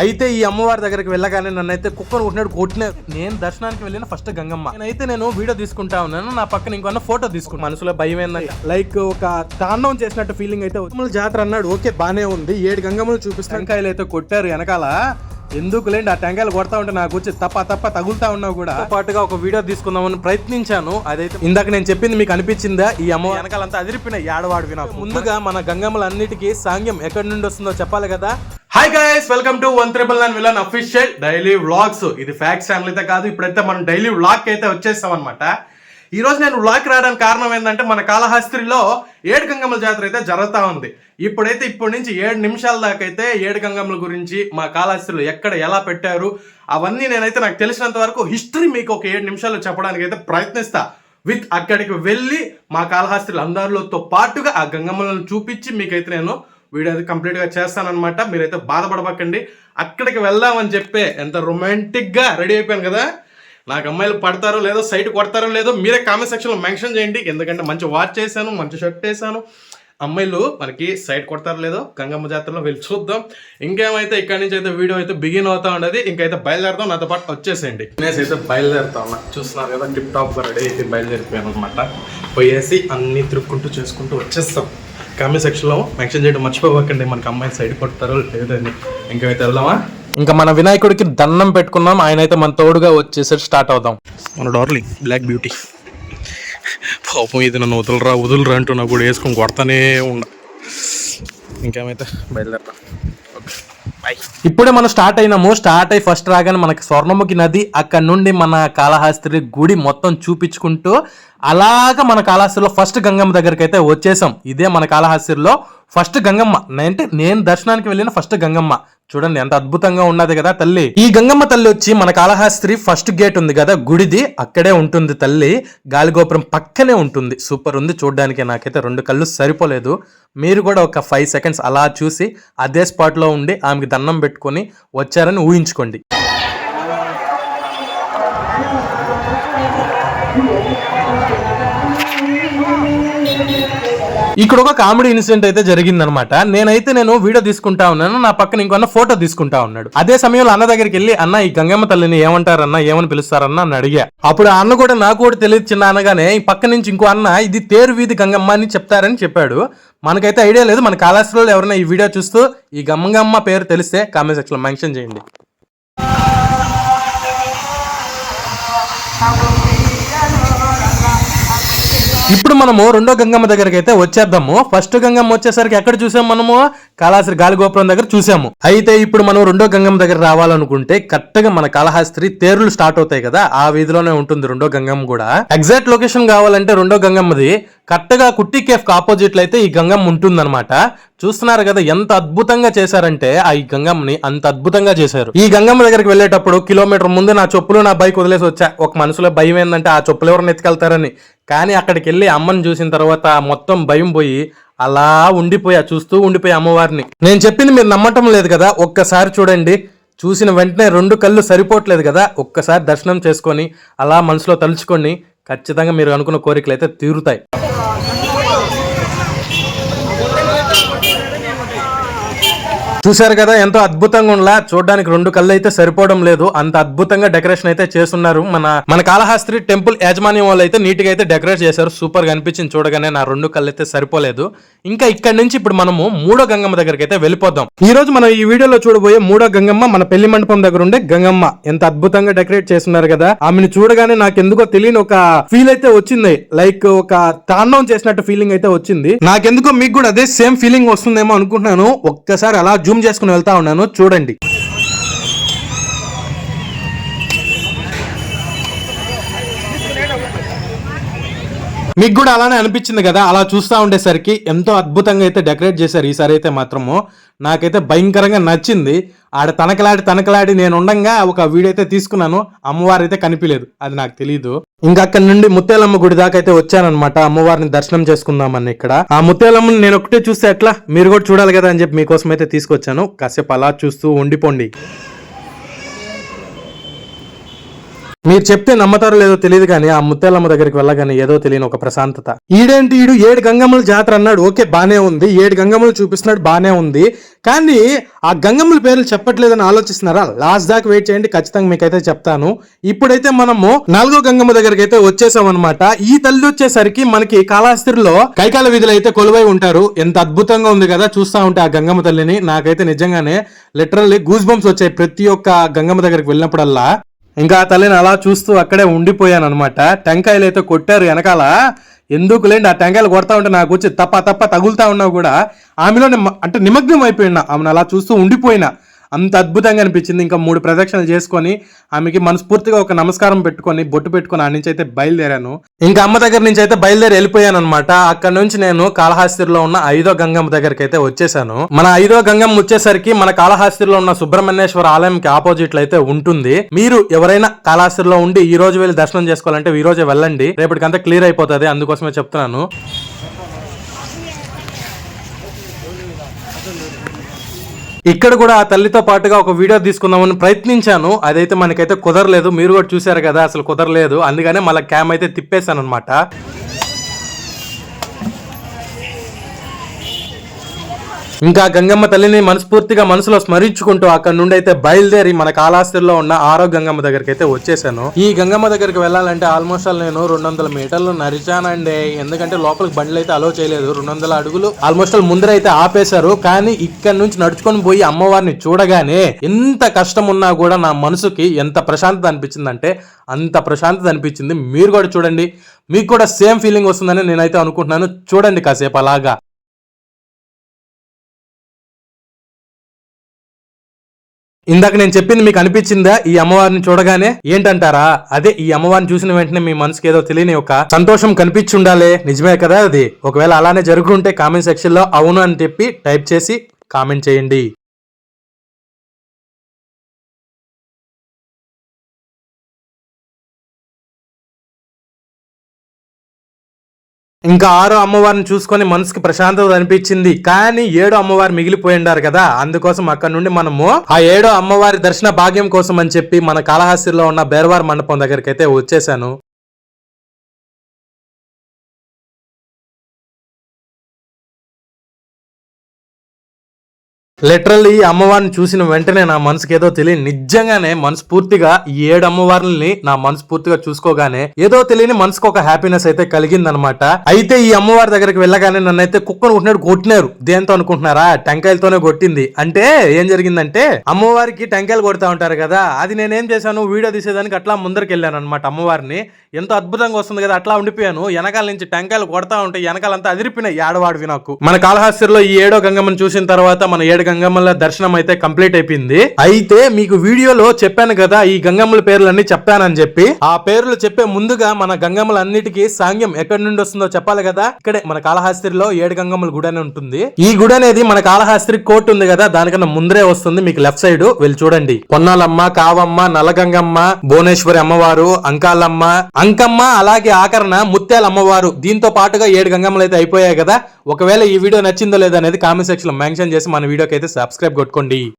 అయితే ఈ అమ్మవారి దగ్గరికి వెళ్ళగానే నన్ను అయితే కుక్కను కొట్టినాడు కొట్టిన నేను దర్శనానికి వెళ్ళిన ఫస్ట్ గంగమ్మ. నేనైతే నేను వీడియో తీసుకుంటా ఉన్నాను నా పక్కన ఇంకొన్న ఫోటో తీసుకున్నాను మనసులో భయం ఏందంటే లైక్ ఒక తాండవం చేసినట్టు ఫీలింగ్ అయితే వచ్చింది. జాతర అన్నాడు ఓకే బానే ఉంది. ఏడు గంగమ్మలు చూపిస్తాను. టెంకాయలు అయితే కొట్టారు వెనకాల. ఎందుకు లేండి ఆ టెంకాయలు కొడతా ఉంటే నాకు వచ్చి తప్ప తప్ప తగులుతా ఉన్నావు కూడా. పాటుగా ఒక వీడియో తీసుకుందామని ప్రయత్నించాను. అదైతే ఇందాక నేను చెప్పింది మీకు అనిపించిందా? ఈ అమ్మ వెనకాలంతా అదిరిపిన ఏడవాడు వినా ముందుగా మన గంగమ్మలన్నిటికీ సాంగ్యం ఎక్కడి నుండి వస్తుందో చెప్పాలి కదా. Hi guys welcome to one triple nine villain official daily vlogs ఇది ఫ్యాక్స్ ఛానల్ అయితే కాదు ఇప్పుడైతే మనం డైలీ వ్లాగ్ అయితే వచ్చేస్తాం అనమాట ఈ రోజు నేను వ్లాగ్ రావడానికి కారణం ఏంటంటే మన కాళహస్త్రిలో ఏడు గంగమ్మల జాతర అయితే జరుగుతూ ఉంది. ఇప్పుడైతే ఇప్పటి నుంచి ఏడు నిమిషాల దాకా అయితే ఏడు గంగమ్మల గురించి మా కాళహస్తిలో ఎక్కడ ఎలా పెట్టారు అవన్నీ నేనైతే నాకు తెలిసినంత వరకు హిస్టరీ మీకు ఒక ఏడు నిమిషాలు చెప్పడానికి అయితే ప్రయత్నిస్తా. విత్ అక్కడికి వెళ్ళి మా కాళహస్త్రులు అందరిలోతో పాటుగా ఆ గంగమ్మలను చూపించి మీకైతే నేను వీడియో అది కంప్లీట్గా చేస్తానమాట మీరైతే బాధపడబకండి అక్కడికి వెళ్దామని చెప్పే ఎంత రొమాంటిక్గా రెడీ అయిపోయాను కదా. నాకు అమ్మాయిలు పడతారో లేదో సైట్ కొడతారో లేదో మీరే కామెంట్ సెక్షన్లో మెన్షన్ చేయండి. ఎందుకంటే మంచి వాచ్ చేశాను మంచి షర్ట్ వేసాను అమ్మాయిలు మనకి సైట్ కొడతారో లేదో గంగమ్మ జాతరలో వెళ్ళి చూద్దాం. ఇంకేమైతే ఇక్కడి నుంచి అయితే వీడియో అయితే బిగిన్ అవుతా ఉండదు ఇంకైతే బయలుదేరుతాం నాతో పాటు వచ్చేసేయండి. నేనైతే అయితే బయలుదేరుతా ఉన్నా. చూస్తున్నారు కదా టిప్ టాప్ రెడీ అయితే బయలుదేరిపోయాను అనమాట పోయేసి అన్ని తిరుక్కుంటూ చేసుకుంటూ వచ్చేస్తాం. కామెంట్ సెక్షన్లో మెన్షన్ చేయడం మర్చిపోవకండి మనకి అమ్మాయి సైడ్ కొడతారో లేదని ఇంకైతే వెళ్దామా? ఇంకా మన వినాయకుడికి దండం పెట్టుకున్నాం ఆయన అయితే మన తోడుగా వచ్చేసరి స్టార్ట్ అవుదాం. మన డార్లింగ్ బ్లాక్ బ్యూటీ. పాపం ఇది నన్ను వదలరా వదలరా అంటూ నాకు కూడా వేసుకొని కొడతానే ఉండ ఇంకేమైతే బయలుదేరతాం ఇప్పుడే మనం స్టార్ట్ అయినాము. స్టార్ట్ అయ్యి ఫస్ట్ రాగానే మనకి స్వర్ణముఖి నది అక్కడ నుండి మన కాళహస్త్రి గుడి మొత్తం చూపించుకుంటూ అలాగా మన కాళహస్తిలో ఫస్ట్ గంగమ్మ దగ్గరికి అయితే వచ్చేసాం. ఇదే మన కాళహస్తిలో ఫస్ట్ గంగమ్మ. అంటే నేను దర్శనానికి వెళ్ళిన ఫస్ట్ గంగమ్మ. చూడండి ఎంత అద్భుతంగా ఉన్నది కదా తల్లి. ఈ గంగమ్మ తల్లి వచ్చి మన కాళహస్త్రి ఫస్ట్ గేట్ ఉంది కదా గుడిది అక్కడే ఉంటుంది తల్లి. గాలిగోపురం పక్కనే ఉంటుంది. సూపర్ ఉంది చూడడానికి నాకైతే రెండు కళ్ళు సరిపోలేదు. మీరు కూడా ఒక ఫైవ్ సెకండ్స్ అలా చూసి అదే స్పాట్లో ఉండి ఆమెకి దండం పెట్టుకొని వచ్చారని ఊహించుకోండి. ఇక్కడ ఒక కామెడీ ఇన్సిడెంట్ అయితే జరిగిందనమాట. నేనైతే నేను వీడియో తీసుకుంటా ఉన్నాను నా పక్కన ఇంకొన్న ఫోటో తీసుకుంటా ఉన్నాడు. అదే సమయంలో అన్న దగ్గరికి వెళ్ళి అన్న ఈ గంగమ్మ తల్లిని ఏమంటారన్నా ఏమని పిలుస్తారన్నా అని అడిగా. అప్పుడు అన్న కూడా నాకు కూడా తెలియదు చిన్న అనగానే ఈ పక్క నుంచి ఇంకో అన్న ఇది తేరు వీధి గంగమ్మ అని చెప్తారని చెప్పాడు. మనకైతే ఐడియా లేదు మన కాళాశ్రీలో ఎవరైనా ఈ వీడియో చూస్తూ ఈ గంగమ్మ పేరు తెలిస్తే కామెంట్ సెక్షన్లో మెన్షన్ చేయండి. ఇప్పుడు మనము రెండో గంగమ్మ దగ్గరికి అయితే వచ్చేద్దాము. ఫస్ట్ గంగమ్మ వచ్చేసరికి ఎక్కడ చూసాము మనము? కాళహస్త్రి గాలిగోపురం దగ్గర చూసాము. అయితే ఇప్పుడు మనం రెండో గంగమ్మ దగ్గర రావాలనుకుంటే కరెక్ట్గా మన కాళహస్త్రి తేరులు స్టార్ట్ అవుతాయి కదా ఆ వీధిలోనే ఉంటుంది రెండో గంగమ్మ కూడా. ఎగ్జాక్ట్ లొకేషన్ కావాలంటే రెండో గంగమ్మది. కరెక్ట్గా కుట్టి కేఫ్కి ఆపోజిట్లో అయితే ఈ గంగమ్మ ఉంటుందన్నమాట. చూస్తున్నారు కదా ఎంత అద్భుతంగా చేశారంటే ఆ ఈ గంగమ్మని అంత అద్భుతంగా చేశారు. ఈ గంగమ్మ దగ్గరికి వెళ్ళేటప్పుడు కిలోమీటర్ ముందు నా చెప్పులు నా బైక్ వదిలేసి వచ్చా. ఒక మనసులో భయం ఏంటంటే ఆ చెప్పులు ఎవరిని ఎత్తుకెళ్తారని. కానీ అక్కడికి వెళ్ళి అమ్మని చూసిన తర్వాత మొత్తం భయం పోయి అలా ఉండిపోయా చూస్తూ ఉండిపోయి అమ్మవారిని. నేను చెప్పింది మీరు నమ్మటం లేదు కదా ఒక్కసారి చూడండి. చూసిన వెంటనే రెండు కళ్ళు సరిపోవట్లేదు కదా ఒక్కసారి దర్శనం చేసుకొని అలా మనసులో తలుచుకొని ఖచ్చితంగా మీరు అనుకున్న కోరికలు అయితే తీరుతాయి. చూశారు కదా ఎంతో అద్భుతంగా ఉండలా. చూడడానికి రెండు కళ్ళు అయితే సరిపోవడం లేదు. అంత అద్భుతంగా డెకరేషన్ అయితే చేస్తున్నారు. మన మన కాళహాస్త్రి టెంపుల్ యాజమాన్యం వాళ్ళు అయితే నీట్గా అయితే డెకరేట్ చేశారు. సూపర్గా అనిపించింది చూడగానే నా రెండు కళ్ళు అయితే సరిపోలేదు. ఇంకా ఇక్కడ నుంచి ఇప్పుడు మనము మూడో గంగమ్మ దగ్గరికి అయితే వెళ్ళిపోదాం. ఈ రోజు మనం ఈ వీడియోలో చూడబోయే మూడో గంగమ్మ మన పెళ్ళి మండపం దగ్గర ఉండే గంగమ్మ. ఎంత అద్భుతంగా డెకరేట్ చేస్తున్నారు కదా. ఆమెను చూడగానే నాకు ఎందుకో తెలియని ఒక ఫీల్ అయితే వచ్చింది. లైక్ ఒక తాండవం చేసినట్టు ఫీలింగ్ అయితే వచ్చింది. నాకెందుకో మీకు కూడా అదే సేమ్ ఫీలింగ్ వస్తుందేమో అనుకుంటున్నాను. ఒక్కసారి అలా జూమ్ చేసుకుని వెళ్తా ఉన్నాను. చూడండి. మీకు కూడా అలానే అనిపించింది కదా? అలా చూస్తూ ఉండేసరికి ఎంతో అద్భుతంగా అయితే డెకరేట్ చేశారు. ఈసారి అయితే మాత్రము నాకైతే భయంకరంగా నచ్చింది. ఆడ తనకలాడి తనకలాడి నేను ఉండగా ఒక వీడియో అయితే తీసుకున్నాను. అమ్మవారు అయితే కనిపించలేదు అది నాకు తెలియదు ఇంకా అక్కడ నుండి ముత్యాలమ్మ గుడి దాకా అయితే వచ్చానమాట అమ్మవారిని దర్శనం చేసుకుందామని ఇక్కడ. ఆ ముత్యాలమ్మని నేను ఒకటే చూస్తే ఎట్లా? మీరు కూడా చూడాలి కదా అని చెప్పి మీకోసం అయితే తీసుకొచ్చాను. కాసేపు అలా చూస్తూ ఉండిపోండి. మీరు చెప్తే నమ్మతారో లేదో తెలియదు కానీ ఆ ముత్యాలమ్మ దగ్గరికి వెళ్ళగానే ఏదో తెలియని ఒక ప్రశాంతత. ఈడేంటి ఈడు? ఏడు గంగమ్మల జాతర అన్నాడు. ఓకే బానే ఉంది. ఏడు గంగమ్మలు చూపిస్తున్నాడు. బానే ఉంది. కానీ ఆ గంగమ్మల పేర్లు చెప్పట్లేదని ఆలోచిస్తున్నారా? లాస్ట్ దాకా వెయిట్ చేయండి. ఖచ్చితంగా మీకైతే చెప్తాను. ఇప్పుడైతే మనము నాలుగో గంగమ్మ దగ్గరికి అయితే వచ్చేసాం అనమాట ఈ తల్లి వచ్చేసరికి మనకి కాళహస్తిలో కైకాల వీధులు అయితే కొలువై ఉంటారు. ఎంత అద్భుతంగా ఉంది కదా చూస్తా ఉంటే ఆ గంగమ్మ తల్లిని. నాకైతే నిజంగానే లిటరల్లీ గూస్ బంప్స్ వచ్చాయి ప్రతి ఒక్క గంగమ్మ దగ్గరికి వెళ్ళినప్పుడల్లా. ఇంకా ఆ తల్లిని అలా చూస్తూ అక్కడే ఉండిపోయాను అనమాట టెంకాయలు అయితే కొట్టారు వెనకాల. ఎందుకులేండి ఆ టెంకాయలు కొడతా ఉంటే నాకు వచ్చి తప్ప తప్ప తగులుతా ఉన్నా కూడా. ఆమెలో అంటే నిమగ్నం అయిపోయినా ఆమెను అలా చూస్తూ ఉండిపోయినా. అంత అద్భుతంగా అనిపించింది. ఇంకా మూడు ప్రదక్షిణలు చేసుకొని ఆమెకి మనస్ఫూర్తిగా ఒక నమస్కారం పెట్టుకొని బొట్టు పెట్టుకొని ఆ నుంచి అయితే బయలుదేరాను. ఇంకా అమ్మ దగ్గర నుంచి అయితే బయలుదేరి వెళ్ళిపోయాను అనమాట అక్కడ నుంచి నేను కాళహాస్తిలో ఉన్న ఐదో గంగమ్మ దగ్గరికి అయితే వచ్చేసాను. మన ఐదో గంగమ్మ వచ్చేసరికి మన కాళహాస్తిలో ఉన్న సుబ్రహ్మణ్యేశ్వర ఆలయంకి ఆపోజిట్లో అయితే ఉంటుంది. మీరు ఎవరైనా కాళహాస్తిలో ఉండి ఈ రోజు వెళ్ళి దర్శనం చేసుకోవాలంటే ఈ రోజే వెళ్ళండి. రేపటికంతా క్లియర్ అయిపోతుంది. అందుకోసమే చెప్తున్నాను. ఇక్కడ కూడా ఆ తల్లితో పాటుగా ఒక వీడియో తీసుకుందామని ప్రయత్నించాను. అదైతే మనకైతే కుదరలేదు. మీరు కూడా చూశారు కదా అసలు కుదరలేదు. అందుకనే మళ్ళీ క్యామ్ అయితే తిప్పేశాను అనమాట ఇంకా గంగమ్మ తల్లిని మనస్ఫూర్తిగా మనసులో స్మరించుకుంటూ అక్కడ నుండి అయితే బయలుదేరి మన కాళాస్తిలో ఉన్న ఆరో గంగమ్మ దగ్గరికి అయితే వచ్చేసాను. ఈ గంగమ్మ దగ్గరికి వెళ్ళాలంటే ఆల్మోస్ట్ ఆల్ నేను రెండు వందల మీటర్లు నరిచానండి ఎందుకంటే లోపలికి బండ్లు అయితే అలో చేయలేదు. రెండు వందల అడుగులు ఆల్మోస్ట్ ఆల్ ముందర అయితే ఆపేశారు. కానీ ఇక్కడ నుంచి నడుచుకొని పోయి అమ్మవారిని చూడగానే ఎంత కష్టం ఉన్నా కూడా నా మనసుకి ఎంత ప్రశాంతత అనిపించిందంటే అంత ప్రశాంతత అనిపించింది. మీరు కూడా చూడండి. మీకు కూడా సేమ్ ఫీలింగ్ వస్తుందని నేనైతే అనుకుంటున్నాను. చూడండి కాసేపు అలాగా. ఇందాక నేను చెప్పింది మీకు అనిపించిందా? ఈ అమ్మవారిని చూడగానే ఏంటంటారా? అదే ఈ అమ్మవారిని చూసిన వెంటనే మీ మనసుకి ఏదో తెలియని ఒక సంతోషం కనిపించి ఉండాలి నిజమే కదా అది? ఒకవేళ అలానే జరుగుంటే కామెంట్ సెక్షన్లో అవును అని చెప్పి టైప్ చేసి కామెంట్ చేయండి. ఇంకా ఆరో అమ్మవారిని చూసుకొని మనసుకి ప్రశాంతత అనిపించింది. కానీ ఏడో అమ్మవారు మిగిలిపోయిండారు కదా అందుకోసం అక్కడ నుండి మనము ఆ ఏడో అమ్మవారి దర్శన భాగ్యం కోసం అని చెప్పి మన కాళహస్తిలో ఉన్న బేర్వార్ మండపం దగ్గరికి అయితే వచ్చేసాను. లిటరల్లీ ఈ అమ్మవారిని చూసిన వెంటనే నా మనసుకి ఏదో తెలియని నిజంగానే మనస్ఫూర్తిగా ఈ ఏడు అమ్మవార్లని నా మనస్ఫూర్తిగా చూసుకోగానే ఏదో తెలియని మనసుకు ఒక హ్యాపీనెస్ అయితే కలిగిందనమాట అయితే ఈ అమ్మవారి దగ్గరికి వెళ్ళగానే నన్ను అయితే కుక్కను కొట్టినట్టు కొట్టినారు. దేంతో అనుకుంటున్నారా? టెంకాయలతోనే కొట్టింది. అంటే ఏం జరిగిందంటే అమ్మవారికి టెంకాయలు కొడతా ఉంటారు కదా అది నేనేం చేశాను? వీడియో తీసేదానికి అట్లా ముందరికి వెళ్ళాను అనమాట అమ్మవారిని. ఎంతో అద్భుతంగా వస్తుంది కదా అట్లా ఉండిపోయాను. వెనకాల నుంచి టెంకాయలు కొడతా ఉంటే వెనకాలంతా అదిరిపోయినాయి ఏడవాడివి నాకు. మన కాళహస్తిలో ఈ ఏడో గంగమ్మని చూసిన తర్వాత మన ఏడు గంగమ్మల దర్శనం అయితే కంప్లీట్ అయిపోయింది. అయితే మీకు వీడియోలో చెప్పాను కదా ఈ గంగమ్మల పేర్లన్నీ చెప్పానని చెప్పి. ఆ పేర్లు చెప్పే ముందుగా మన గంగమ్మల అన్నిటికీ సాంగ్యం ఎక్కడి నుండి వస్తుందో చెప్పాలి కదా. ఇక్కడే మన కాళహాస్త్రిలో ఏడు గంగమ్మల గుడి అని ఉంటుంది. ఈ గుడి అనేది మన కాళహస్తి కోర్టు ఉంది కదా దానికన్నా ముందరే వస్తుంది మీకు లెఫ్ట్ సైడ్. వెళ్ళి చూడండి. పొన్నాలమ్మ కావమ్మ నల్లగంగమ్మ భువనేశ్వరి అమ్మవారు అంకాలమ్మ అంకమ్మ అలాగే ఆకరణ ముత్యాల అమ్మవారు. దీంతో పాటుగా ఏడు గంగమ్మలు అయితే అయిపోయాయి కదా. ఒకవేళ ఈ వీడియో నచ్చిందో లేదో అనేది కామెంట్ సెక్షన్లో మెన్షన్ చేసి మన వీడియోకి అయితే సబ్స్క్రైబ్ కొట్టుకోండి.